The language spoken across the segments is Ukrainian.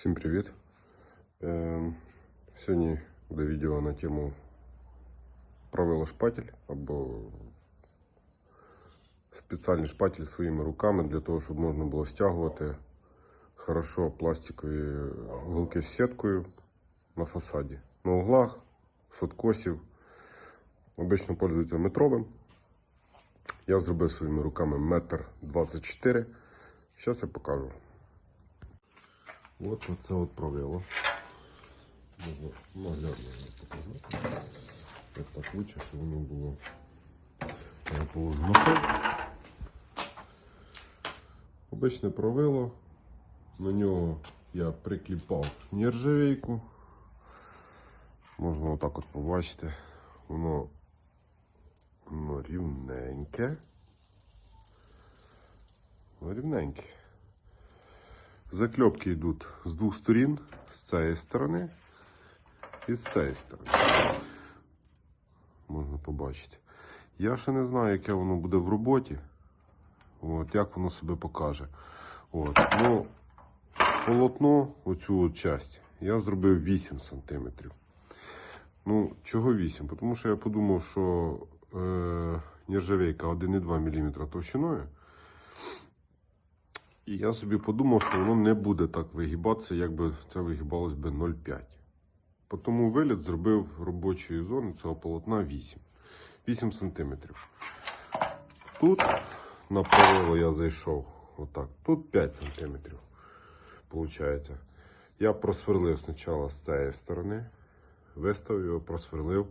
Всім привіт! Сьогодні буде відео на тему правила шпатель або спеціальний шпатель своїми руками для того, щоб можна було стягувати хорошо пластикові уголки з сіткою на фасаді. На углах, з откосів. Обично пользуються метровим. Я зробив своїми руками метр 24. Зараз я покажу. От оце от правило. Можна наглядно показати. Як так лучше, щоб воно було я положу на пол. Обичне правило. На нього я прикліпав нержавейку. Можна отак от побачити. Воно, воно рівненьке. Воно рівненьке. Закльопки йдуть з двох сторін, з цієї сторони і з цієї сторони. Можна побачити. Я ще не знаю, яке воно буде в роботі. От, як воно себе покаже. От, ну, полотно, оцю от часть, я зробив 8 см. Ну, чого 8? Тому що я подумав, що е, нержавейка 1,2 мм товщиною. І я собі подумав, що воно не буде так вигибатися, якби це вигибалось би 0,5. По тому виліт зробив робочої зони цього полотна 8. 8 см. Тут на правило я зайшов. Отак. Тут 5 см. Получається. Я просверлив спочатку з цієї сторони. Виставив його, просверлив,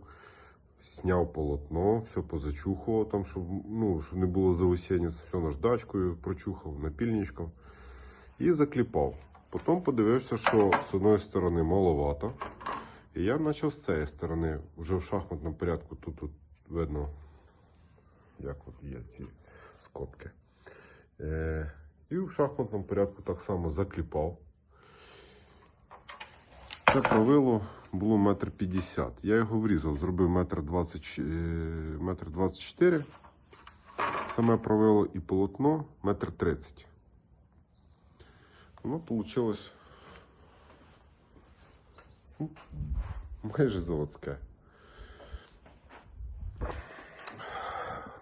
зняв полотно, все позачухував, там, щоб, ну, щоб не було заусіння, все наждачкою прочухав, напільничком і закліпав. Потім подивився, що з одної сторони маловато. І я почав з цієї сторони, вже в шахматному порядку, тут, тут видно, як от є ці скобки. Е, і в шахматному порядку так само закліпав. Це правило було метр п'ятдесят. Я його врізав, зробив метр двадцять е, метр двадцять чотири. Саме правило і полотно метр тридцять. Воно вийшло ну, майже заводське.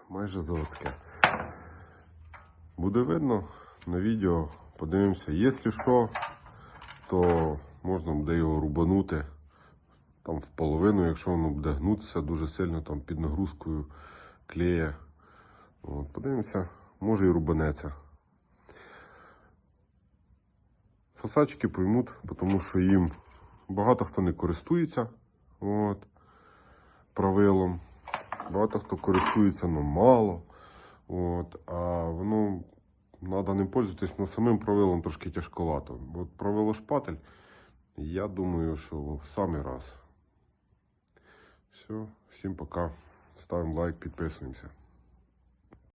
Майже заводське. Буде видно на відео. Подивимося. Якщо що, то можна буде його рубанути там в половину, якщо воно буде гнутися дуже сильно там під нагрузкою клея. От, подивимося, може і рубанеться. Фасадчики поймуть, тому що їм багато хто не користується от, правилом. Багато хто користується, але мало. От, а воно треба ним пользуватись, але самим правилом трошки тяжковато. От правило шпатель, я думаю, що в самий раз. Все, всім пока. Ставимо лайк, підписуємося.